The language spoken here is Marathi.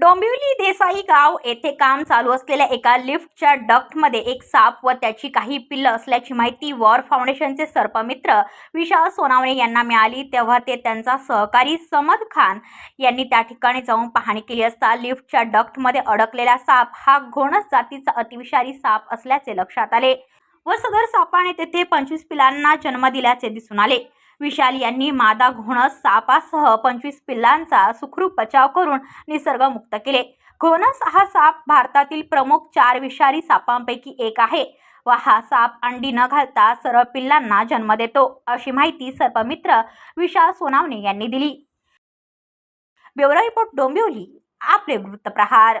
डोंबिवली देसाई गाव येथे काम चालू असलेल्या एका लिफ्टच्या डक्टमध्ये एक साप व त्याची काही पिल्लं असल्याची माहिती वॉर फाउंडेशनचे सर्पमित्र विशाल सोनावणे यांना मिळाली. तेव्हा ते त्यांचा सहकारी समद खान यांनी त्या ठिकाणी जाऊन पाहणी केली असता लिफ्टच्या डक्टमध्ये अडकलेला साप हा घोणस जातीचा अतिविषारी साप असल्याचे लक्षात आले व सदर सापाने तेथे पंचवीस पिलांना जन्म दिल्याचे दिसून आले. विशाल यांनी मादा घोणस सापासह पंचवीस पिल्लांचा सुखरूप बचाव करून निसर्गमुक्त केले. घोणस हा साप भारतातील प्रमुख चार विषारी सापांपैकी एक आहे व हा साप अंडी न घालता सर्व पिल्लांना जन्म देतो अशी माहिती सर्पमित्र विशाल सोनावणे यांनी दिली. ब्युरो रिपोर्ट डोंबिवली आपले वृत्तप्रहार.